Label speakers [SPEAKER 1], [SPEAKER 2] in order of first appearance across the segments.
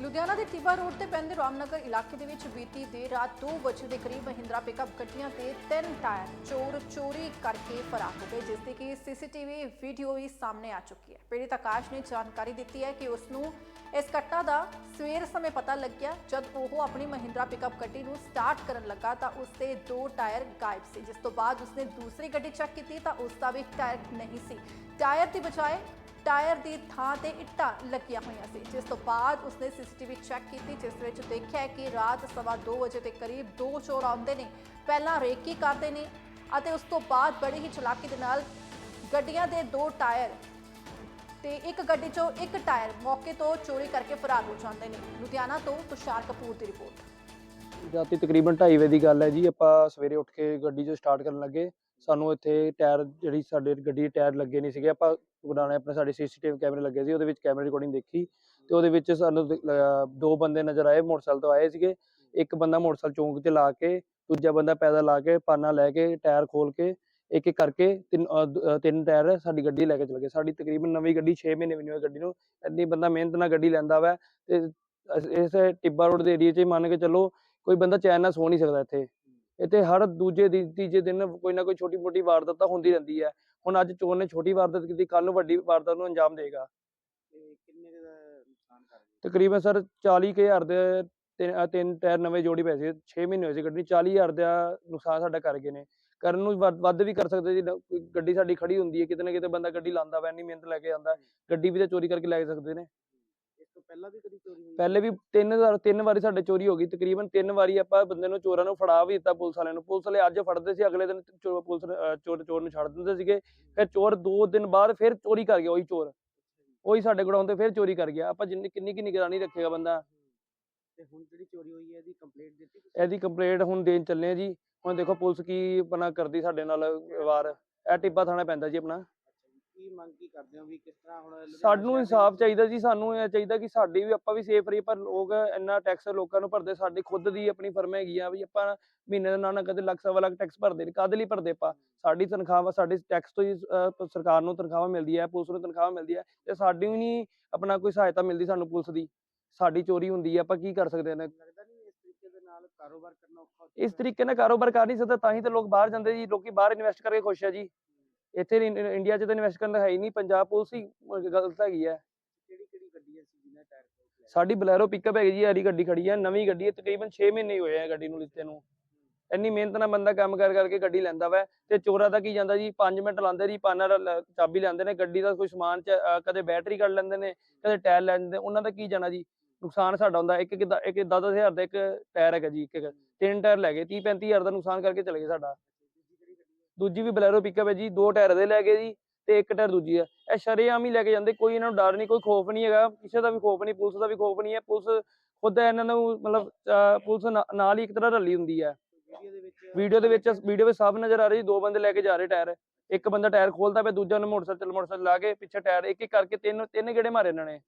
[SPEAKER 1] ਲੁਧਿਆਣਾ ਦੇ ਟਿੱਬਾ ਰੋਡ ਤੇ ਪੈਂਦੇ ਰਾਮਨਗਰ ਇਲਾਕੇ ਦੇ ਵਿੱਚ ਬੀਤੀ ਦੇਰ ਰਾਤ 2 ਵਜੇ ਦੇ ਕਰੀਬ ਮਹਿੰਦਰਾ ਪਿਕਅਪ ਗੱਡੀਆਂ ਤੇ ਤਿੰਨ ਟਾਇਰ ਚੋਰ ਚੋਰੀ ਕਰਕੇ ਫਰਾਰ ਹੋ ਗਏ, ਜਿਸ ਦੀ ਕਿ ਸੀਸੀਟੀਵੀ ਵੀਡੀਓ ਵੀ ਸਾਹਮਣੇ ਆ ਚੁੱਕੀ ਹੈ। ਪੀੜਤ ਆਕਾਸ਼ ਨੇ ਜਾਣਕਾਰੀ ਦਿੱਤੀ ਹੈ ਕਿ ਉਸ ਨੂੰ ਇਸ ਘਟਨਾ ਦਾ ਸਵੇਰ ਸਮੇਂ ਪਤਾ ਲੱਗਿਆ। ਜਦ ਉਹ ਆਪਣੀ ਮਹਿੰਦਰਾ ਪਿਕਅਪ ਗੱਡੀ ਨੂੰ ਸਟਾਰਟ ਕਰਨ ਲੱਗਾ ਤਾਂ ਉਸ ਦੇ ਦੋ ਟਾਇਰ ਗਾਇਬ ਸੀ। ਜਿਸ ਤੋਂ ਬਾਅਦ ਉਸਨੇ ਦੂਸਰੀ ਗੱਡੀ ਚੈੱਕ ਕੀਤੀ ਤਾਂ ਉਸ ਦਾ ਵੀ ਟਾਇਰ ਨਹੀਂ ਸੀ। ਟਾਇਰ ਦੀ ਬਜਾਏ ਟਾਇਰ ਦੀ ਥਾਂ ਤੇ ਇੱਟਾਂ ਲੱਗੀਆਂ ਹੋਈਆਂ ਸੀ। ਜਿਸ ਤੋਂ ਬਾਅਦ ਉਸਨੇ ਸੀਸੀਟੀਵੀ ਚੈੱਕ ਕੀਤੀ, ਜਿਸ ਵਿੱਚ ਦੇਖਿਆ ਕਿ ਰਾਤ ਸਵਾ 2 ਵਜੇ ਦੇ ਕਰੀਬ ਦੋ ਚੋਰ ਆਉਂਦੇ ਨੇ, ਪਹਿਲਾਂ ਰੇਕੀ ਕਰਦੇ ਨੇ ਅਤੇ ਉਸ ਤੋਂ ਬਾਅਦ ਬੜੀ ਹੀ ਚਲਾਕੀ ਦੇ ਨਾਲ ਗੱਡੀਆਂ ਦੇ ਦੋ ਟਾਇਰ ਤੇ ਇੱਕ ਗੱਡੀ 'ਚੋਂ ਇੱਕ ਟਾਇਰ ਮੌਕੇ ਤੋਂ ਚੋਰੀ ਕਰਕੇ ਫਰਾਰ ਹੋ ਜਾਂਦੇ ਨੇ। ਲੁਧਿਆਣਾ ਤੋਂ ਤੁਸ਼ਾਰ ਕਪੂਰ ਦੀ ਰਿਪੋਰਟ।
[SPEAKER 2] ਰਾਤੀ ਤਕਰੀਬਨ 2:30 ਵਜੇ ਦੀ ਗੱਲ ਹੈ ਜੀ। ਆਪਾਂ ਸਵੇਰੇ ਉੱਠ ਕੇ ਗੱਡੀ ਜੋ ਸਟਾਰਟ ਕਰਨ ਲੱਗੇ। ਸਾਨੂੰ ਇੱਥੇ ਟਾਇਰ ਜਿਹੜੀ ਸਾਡੇ ਗੱਡੀ ਦੇ ਟਾਇਰ ਲੱਗੇ ਨਹੀਂ ਸੀਗੇ, ਆਪਾਂ ਬਣਾਣੇ ਆਪਣੇ ਸਾਡੇ ਸੀਸੀਟੀਵੀ ਕੈਮਰੇ ਲੱਗੇ ਸੀ, ਉਹਦੇ ਵਿੱਚ ਕੈਮਰਾ ਰਿਕਾਰਡਿੰਗ ਦੇਖੀ ਤੇ ਉਹਦੇ ਵਿੱਚ ਸਾਨੂੰ ਦੋ ਬੰਦੇ ਨਜ਼ਰ ਆਏ ਮੋਟਰਸਾਈਕਲ ਤੋਂ ਆਏ ਸੀਗੇ, ਇੱਕ ਬੰਦਾ ਮੋਟਰਸਾਈਕਲ ਚੌਂਕ 'ਚ ਲਾ ਕੇ, ਦੂਜਾ ਬੰਦਾ ਪੈਦਲ ਲਾ ਕੇ, ਪਾਨਾ ਲੈ ਕੇ, ਟਾਇਰ ਖੋਲ ਕੇ, ਇੱਕ ਇੱਕ ਕਰਕੇ ਤਿੰਨ ਤਿੰਨ ਟਾਇਰ ਸਾਡੀ ਗੱਡੀ ਲੈ ਕੇ ਚਲੇ ਗਏ। ਸਾਡੀ ਤਕਰੀਬਨ ਨਵੀਂ ਗੱਡੀ 6 ਮਹੀਨੇ ਵੀ ਨਹੀਂ ਹੋਏ ਗੱਡੀ ਨੂੰ, ਇੰਨੀ ਬੰਦਾ ਮਿਹਨਤ ਨਾਲ ਗੱਡੀ ਲੈਂਦਾ ਵਾ ਤੇ ਇਸ ਟਿੱਬਾ ਰੋਡ ਦੇ ਏਰੀਆ 'ਚ ਮੰਨ ਕੇ ਚੱਲੋ ਕੋਈ ਬੰਦਾ ਚੈਨ ਨਾਲ ਸੋ ਨਹੀਂ ਸਕਦਾ ਇੱਥੇ। ਇੱਥੇ ਹਰ ਦੂਜੇ ਦੀ ਤੀਜੇ ਦਿਨ ਕੋਈ ਨਾ ਕੋਈ ਛੋਟੀ ਮੋਟੀ ਵਾਰਦਾਤ ਤਾਂ ਹੁੰਦੀ ਰਹਿੰਦੀ ਹੈ। ਹੁਣ ਅੱਜ ਚੋਰ ਨੇ ਛੋਟੀ ਵਾਰਦਾਤ ਕੀਤੀ ਕੱਲ ਨੂੰ ਵੱਡੀ ਵਾਰਦਾਤ ਨੂੰ ਅੰਜਾਮ ਦੇਗਾ।
[SPEAKER 3] ਤੇ ਕਿੰਨੇ ਕੁ ਦਾ ਨੁਕਸਾਨ ਕਰ ਗਏ?
[SPEAKER 2] ਤਕਰੀਬਨ ਸਰ 40000 ਦੇ ਤਿੰਨ ਅਹ ਤਿੰਨ ਟਾਇਰ ਨਵੇਂ ਜੋੜੀ ਪਏ ਸੀ 6 ਮਹੀਨੇ ਹੋਏ ਸੀ ਗੱਡੀ 40000 ਦਾ ਨੁਕਸਾਨ ਸਾਡਾ ਕਰ ਗਏ ਨੇ। ਕਰਨ ਨੂੰ ਵੱਧ ਵੱਧ ਵੀ ਕਰ ਸਕਦੇ ਜੀ ਨ- ਕੋਈ ਗੱਡੀ ਸਾਡੀ ਖੜੀ ਹੁੰਦੀ ਹੈ ਕਿਤੇ ਨਾ ਕਿਤੇ ਬੰਦਾ ਗੱਡੀ ਲਾਂਦਾ ਵਾ ਇੰਨੀ ਮਿਹਨਤ ਲੈ ਕੇ ਆਂਦਾ ਗੱਡੀ ਵੀ ਤਾਂ ਚੋਰੀ ਕਰਕੇ ਲੈ ਸਕਦੇ ਨੇ।
[SPEAKER 3] ਪਹਿਲਾਂ ਵੀ ਕਦੀ ਚੋਰੀ ਹੋਈ?
[SPEAKER 2] ਪਹਿਲੇ ਵੀ ਤਿੰਨ ਵਾਰ ਤਿੰਨ ਵਾਰੀ ਸਾਡੇ ਚੋਰੀ ਹੋ ਗਈ ਤਕਰੀਬਨ ਤਿੰਨ ਵਾਰੀ ਆਪਾਂ ਬੰਦੇ ਨੂੰ ਚੋਰਾਂ ਨੂੰ ਫੜਾ ਵੀ ਦਿੱਤਾ ਪੁਲਿਸ ਵਾਲਿਆਂ ਨੂੰ। ਪੁਲਿਸ ਵਾਲੇ ਅੱਜ ਫੜਦੇ ਸੀ ਅਗਲੇ ਦਿਨ ਚੋ- ਪੁਲਿਸ ਅਹ ਚੋਰ ਚੋਰ ਨੂੰ ਛੱਡ ਦਿੰਦੇ ਸੀਗੇ। ਫਿਰ ਚੋਰ ਦੋ ਦਿਨ ਬਾਅਦ ਫਿਰ ਚੋਰੀ ਕਰ ਗਿਆ ਉਹੀ ਚੋਰ। ਉਹੀ ਸਾਡੇ ਗੋਡਾਊਨ ਤੇ ਫਿਰ ਚੋਰੀ ਕਰ ਗਿਆ। ਆਪਾਂ ਜਿੰਨੀ ਕਿੰਨੀ ਕੀ ਨਿਗਰਾਨੀ ਰੱਖੇਗਾ ਬੰਦਾ?
[SPEAKER 3] ਤੇ ਹੁਣ ਜਿਹੜੀ ਚੋਰੀ ਹੋਈ ਹੈ ਇਹਦੀ ਕੰਪਲੇਂਟ ਦਿੱਤੀ ਤੁਸੀਂ?
[SPEAKER 2] ਇਹਦੀ ਕੰਪਲੇਂਟ ਹੁਣ ਦੇਣ ਚੱਲੇ ਆ ਜੀ। ਹੁਣ ਦੇਖੋ ਪੁਲਿਸ ਕੀ ਆਪਣਾ ਕਰਦੀ ਸਾਡੇ ਨਾਲ ਵਾਰ ਇਹ ਟਿੱਬਾ ਥਾਣਾ ਪੈਂਦਾ ਜੀ ਆਪਣਾ।
[SPEAKER 3] ਕੀ ਮੰਗ ਕੀ ਕਰਦੇ ਹੋ ਵੀ ਕਿਸ ਤਰ੍ਹਾਂ ਹੁਣ ਲੁਧਿਆਣਾ
[SPEAKER 2] ਸਾਨੂੰ ਇਨਸਾਫ ਚਾਹੀਦਾ ਜੀ ਸਾਨੂੰ ਇਹ ਚਾਹੀਦਾ ਕਿ ਸਾਡੀ ਵੀ ਆਪਾਂ ਵੀ ਸੇਫ ਰਹੀ ਪਰ ਲੋਕ ਇੰਨਾ ਟੈਕਸ ਲੋਕਾਂ ਨੂੰ ਭਰਦੇ ਸਾਡੀ ਖੁਦ ਦੀ ਆਪਣੀ ਫਰਮ ਹੈਗੀ ਆ ਵੀ ਆਪਾਂ ਮਹੀਨੇ ਦਾ ਨਾ ਨਾ ਕਦੇ ਲੱਖ ਸਵਾ ਲੱਖ ਟੈਕਸ ਭਰਦੇ ਨੇ ਕਾਹਦੇ ਲਈ ਭਰਦੇ ਆਪਾਂ? ਸਾਡੀ ਤਨਖਾਹ ਸਾਡੀ ਟੈਕਸ ਤੋਂ ਹੀ ਸਰਕਾਰ ਨੂੰ ਤਨਖਾਹ ਮਿਲਦੀ ਹੈ ਪੁਲਿਸ ਨੂੰ ਤਨਖਾਹ ਮਿਲਦੀ ਹੈ ਤੇ ਸਾਡੀ ਵੀ ਨਹੀਂ ਆਪਣਾ ਕੋਈ ਸਹਾਇਤਾ ਮਿਲਦੀ ਸਾਨੂੰ ਪੁਲਿਸ ਦੀ। ਸਾਡੀ ਚੋਰੀ ਹੁੰਦੀ ਹੈ ਆਪਾਂ ਕੀ ਕਰ ਸਕਦੇ ਨੇ?
[SPEAKER 3] ਨਾਲ ਕਾਰੋਬਾਰ ਕਰਨਾ ਔਖਾ ਹੋ
[SPEAKER 2] ਇਸ? ਤਰੀਕੇ ਨਾਲ ਕਾਰੋਬਾਰ ਕਰ ਨਹੀਂ ਸਕਦਾ ਤਾਂ ਹੀ ਤਾਂ ਲੋਕ ਬਾਹਰ ਜਾਂਦੇ ਜੀ ਲੋਕੀ ਬਾਹਰ ਇਨਵੈਸਟ ਕਰਕੇ ਖੁਸ਼ ਜੀ। ਇੱਥੇ ਇੰਡੀਆ 'ਚ ਤਾਂ ਇਨਵੈਸਟ ਕਰਨ ਦਾ ਹੈ ਹੀ ਨਹੀਂ ਪੰਜਾਬ ਪੁਲਿਸ ਹੀ ਗਲਤ ਹੈਗੀ ਹੈ।
[SPEAKER 3] ਕਿਹੜੀ ਕਿਹੜੀ ਗੱਡੀਆਂ ਸੀ ਜਿਨ੍ਹਾਂ ਟਾਇਰ ਖੋਲ ਕੇ ਆਏ?
[SPEAKER 2] ਸਾਡੀ ਬਲੈਰੋ ਪਿਕਅਪ ਹੈਗੀ ਜੀ ਹਰੀ ਗੱਡੀ ਖੜੀ ਹੈ ਨਵੀਂ ਗੱਡੀ ਹੈ ਤਕਰੀਬਨ 6 ਮਹੀਨੇ ਹੀ ਹੋਏ ਆ ਗੱਡੀ ਨੂੰ ਲਿੱਤੇ ਨੂੰ। ਇੰਨੀ ਮਿਹਨਤ ਨਾਲ ਬੰਦਾ ਕੰਮ ਕਰ ਕਰਕੇ ਗੱਡੀ ਲੈਂਦਾ ਵਾ ਤੇ ਚੋਰਾਂ ਦਾ ਕੀ ਜਾਂਦਾ ਜੀ 5 ਮਿੰਟ ਲਾਉਂਦੇ ਜੀ ਪਾਨਾ ਚਾਬੀ ਲੈਂਦੇ ਨੇ ਗੱਡੀ ਦਾ ਕੋਈ ਸਮਾਨ ਚ ਕਦੇ ਬੈਟਰੀ ਕੱਢ ਲੈਂਦੇ ਨੇ ਕਦੇ ਟਾਇਰ ਲੈ ਲੈਂਦੇ ਉਹਨਾਂ ਦਾ ਕੀ ਜਾਣਾ ਜੀ? ਨੁਕਸਾਨ ਸਾਡਾ ਹੁੰਦਾ ਇੱਕ ਇੱਕ ਇੱਕ 10000 ਦਾ ਇੱਕ ਟਾਇਰ ਹੈਗਾ ਜੀ ਇੱਕ ਇੱਕ ਤਿੰਨ ਟਾਇਰ ਲੈ ਗਏ 30 35000 ਦਾ ਨੁਕਸਾਨ ਕਰਕੇ ਚਲੇ ਗਏ ਸਾਡਾ।
[SPEAKER 3] ਦੂਜੀ
[SPEAKER 2] ਵੀ ਬਲੈਰੋ ਪਿਕਅਪ ਹੈ ਜੀ, ਦੋ ਟਾਇਰ ਦੇ ਲੈ ਗਏ ਜੀ ਤੇ ਇੱਕ ਟਾਇਰ ਦੂਜੀ ਹੈ। ਇਹ ਸ਼ਰੇਆਮ ਹੀ ਲੈ ਕੇ ਜਾਂਦੇ, ਕੋਈ ਇਹਨਾਂ ਨੂੰ ਡਰ ਨਹੀਂ, ਕੋਈ ਖੋਫ ਨਹੀਂ ਹੈਗਾ, ਕਿਸੇ ਦਾ ਵੀ ਖੋਫ ਨਹੀਂ, ਪੁਲਿਸ ਦਾ ਵੀ ਖੋਫ ਨਹੀਂ ਹੈ, ਪੁਲਿਸ ਖੁਦ ਇਹਨਾਂ ਨੂੰ ਮਤਲਬ ਪੁਲਿਸ ਨਾਲ ਹੀ ਇੱਕ ਤਰ੍ਹਾਂ ਰਲੀ ਹੁੰਦੀ ਹੈ।
[SPEAKER 3] ਵੀਡੀਓ ਦੇ ਵਿੱਚ,
[SPEAKER 2] ਵੀਡੀਓ ਵਿੱਚ ਸਾਫ਼ ਨਜ਼ਰ ਆ ਰਹੀ ਜੀ ਦੋ ਬੰਦੇ ਲੈ ਕੇ ਜਾ ਰਹੇ ਟਾਇਰ, ਇੱਕ ਬੰਦਾ ਟਾਇਰ ਖੋਲਦਾ ਪਿਆ, ਦੂਜਾ ਉਹਨੇ ਮੋਟਰਸਾਈਕਲ ਮੋਟਰਸਾਈਕਲ ਲਾ ਕੇ ਪਿੱਛੇ ਟਾਇਰ ਇੱਕ ਇੱਕ ਕਰਕੇ ਤਿੰਨ ਤਿੰਨ ਗੇੜੇ ਮਾਰੇ ਇਹਨਾਂ ਨੇ,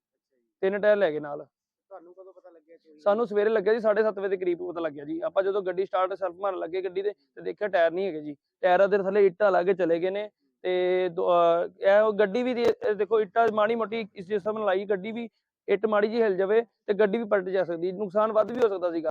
[SPEAKER 2] ਤਿੰਨ ਟਾਇਰ ਲੈ ਗਏ ਨਾਲ।
[SPEAKER 3] ਤੁਹਾਨੂੰ ਕਦੋਂ ਪਤਾ ਲੱਗਿਆ ਚੋਰੀ
[SPEAKER 2] ਸਾਨੂੰ ਸਵੇਰੇ ਲੱਗਿਆ ਜੀ 7:30 ਵਜੇ ਦੇ ਕਰੀਬ ਪਤਾ ਲੱਗਿਆ ਜੀ। ਆਪਾਂ ਜਦੋਂ ਗੱਡੀ ਸਟਾਰਟ ਸੈਲਫ ਮਾਰਨ ਲੱਗੇ ਗੱਡੀ ਦੇ ਤੇ ਦੇਖਿਆ ਟਾਇਰ ਨਹੀਂ ਹੈਗੇ ਜੀ। ਟਾਇਰਾਂ ਦੇ ਥੱਲੇ ਇੱਟਾਂ ਲਾ ਕੇ ਚਲੇ ਗਏ ਨੇ ਤੇ ਅਹ, ਇਹ ਗੱਡੀ ਵੀ ਦੇ- ਦੇਖੋ ਇੱਟਾਂ ਮਾੜੀ ਮੋਟੀ ਇਸ ਜਿਸਮ ਨਾਲ ਲਾਈ, ਗੱਡੀ ਵੀ ਇੱਟ ਮਾੜੀ ਜੀ ਹਿਲ ਜਾਵੇ ਤੇ ਗੱਡੀ ਵੀ ਪਲਟ ਜਾ ਸਕਦੀ। ਨੁਕਸਾਨ ਵੱਧ ਵੀ ਹੋ ਸਕਦਾ ਸੀਗਾ।